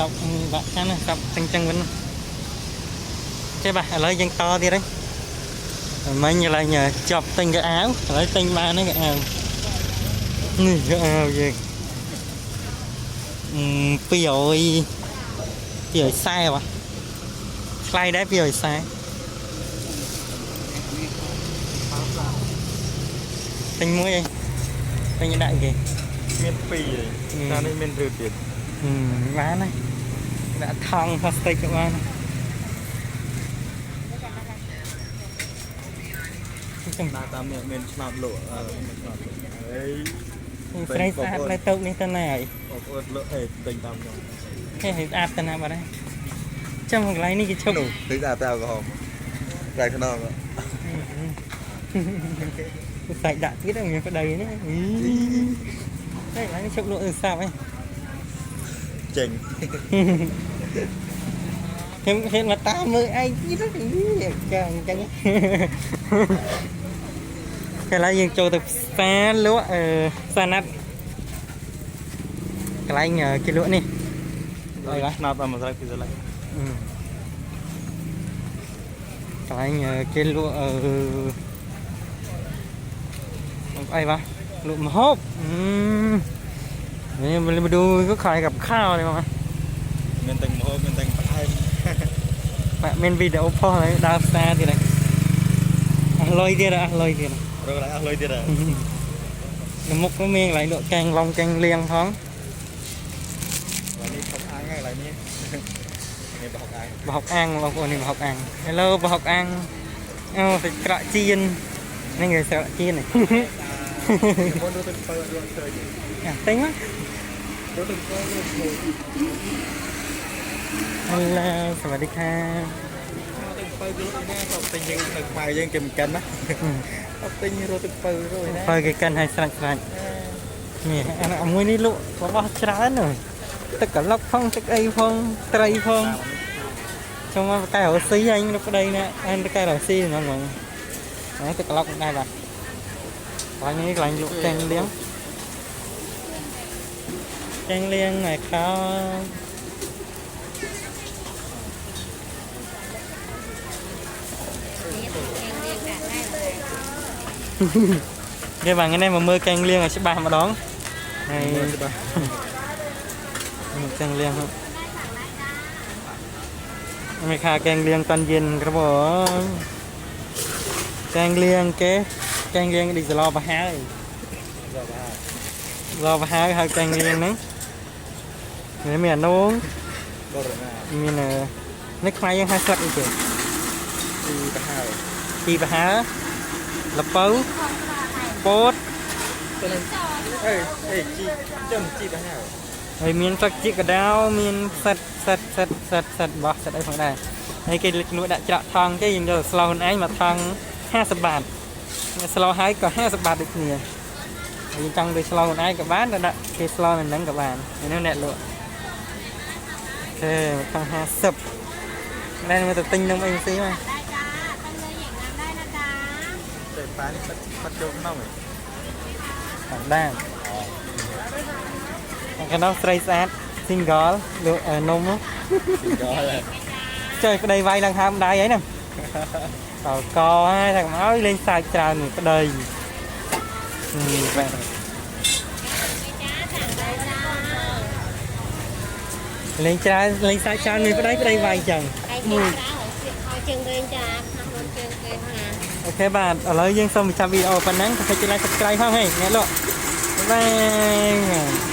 តប់បាក់ចាំណាតប់ចឹងចឹងវិញចេះបាទឥឡូវយើងតទៀតហើយមិញឥឡូវញ៉ាចប់ទិញកៅអៅឥឡូវទិញបានហើយកៅអៅនេះកៅអៅយើងអឺ200 240ហ៎ថ្លៃដែរ240ទិញមួយឯងទិញដាក់គេមានពីរ Ừ. ឯងតាមនេះមានឬទៀតហឹមបានហើយ ដាក់ថង់ផ្លាស្ទិកក៏បានចឹងណាតាមនេះមានឆ្នោតលក់អឺមានឆ្នោតលក់អីស្រីស្អាតនៅទៅនេះទៅណាហើយបងប្អូនលក់អីទិញតាមខ្ញុំហេស្អាតទៅណាបាត់ហើយចាំកន្លែងនេះគេឈប់នោះទិញតែតែអល់កុហុលតែខ្នងសាច់ដាក់ទៀតហ្នឹងមានប្តីនេះអីហេកន្លែងនេះឈប់លក់អឺសាប់ហីចេញ ខ្ញុំហ៊ានមកតាមមើលឯងទៀតហ្នឹងចាអញ្ចឹងកន្លែងយើងចូលទៅផ្សារលក់អឺផ្សារណាត់កន្លែងអឺគេលក់នេះអីវ៉ា ឆ្នោតតាមមួយស្រ័យពីស្រឡៃ Ừ. កន្លែងអឺគេលក់អឺអីវ៉ាលក់ម្ហូបអឺនេះមកดูก็ขายกับข้าวเลยมา មានទាំងម្ហូបមានទាំងផ្អែមបាទមានវីដេអូផុសហើយដើរផ្សារទៀតហើយអស់លុយទៀតអស់លុយទៀតរកកន្លែងអស់លុយទៀតហ៎នៅមុខក៏មានកន្លែងលក់កែងឡុងកែងលៀងផងហើយនេះខំអាំងហើយកន្លែងនេះនេះបោកអាំងប្រហុកអាំងបងប្អូននេះប្រហុកអាំង Hello ប្រហុកអាំងអូសាច់ក្រកចៀននេះគេស្រកចៀននេះមុនរត់ទៅបើរត់ទៅអាទិញមករត់ទៅបើរត់ទៅ Hello សวัสดีค่ะ ទៅបើរត់ណាគាត់ទិញយើងនៅខ្មែរយើងគេមិនកិនណាគាត់ទិញរត់ទៅបើរត់ណា បើគេកិនឲ្យស្រាច់ស្រាច់នេះអានេះមួយនេះលក់របស់ច្រើនហើយទឹកកឡុកផងទឹកអីផងត្រីផងចូលមកកែរស៊ីអញនៅប្តីណាអញទៅកែរស៊ីហ្នឹងហ្មងហ្នឹងទឹកកឡុកដែរបាទកន្លែងនេះកន្លែងលក់ចាញ់លៀងចាញ់លៀងហើយខោ គេបាទថ្ងៃនេះមកមើលកែងលៀងឲ្យច្បាស់ម្ដងហើយមើលច្បាស់មកកែងលៀងហ្នឹងមិនខាកែងលៀងតាន់យិនក្របកែងលៀងគេកែងលៀងឌីសឡប្រហើយដល់បាទឡប្រហើយហើយកែងលៀងហ្នឹងនេះមានអានោងដល់រណាមានអឺនេះខ្មែរយើងហៅស្លឹកអីគេទីទៅហើយជីប្រហើ លពៅពោតទៅនឹងអេអេជីចាំជីទៅហើយហើយមានស្លឹកជីកដោមានសិតសិតសិតសិតសិតបោះសិតអីផងដែរហើយគេលក់ដាក់ច្រកថងទេយើងយកស្លោខ្លួនឯងមកថង50បាតស្លោហើយក៏50បាតដូចគ្នាហើយយើងចង់ទៅស្លោខ្លួនឯងក៏បានទៅដាក់គេស្លោនៅហ្នឹងក៏បាននេះអ្នកលក់អូខេថង50ណែមកទៅទិញនំអីស៊ីមក តែប៉ានេះគាត់គាត់ចូលក្នុងហ៎តាមដានខាងនោះស្រីស្អាត single លក់នំ single chơi ប្តីវាយឡើងហើមដៃអីហ្នឹងតើកហើយថាកុំអើយលេងសាច់ច្រើននឹងប្តីបាទលេងច្រើនលេងសាច់ច្រើននឹងប្តីប្តីវាយអញ្ចឹងមួយជើងវិញចា เคบาทเอาเลยยังสมิชาบีเอาปันนั้นใครจะไลค์กดไลค์ข้าให้เงี้ยหรอกบ๊ายบาย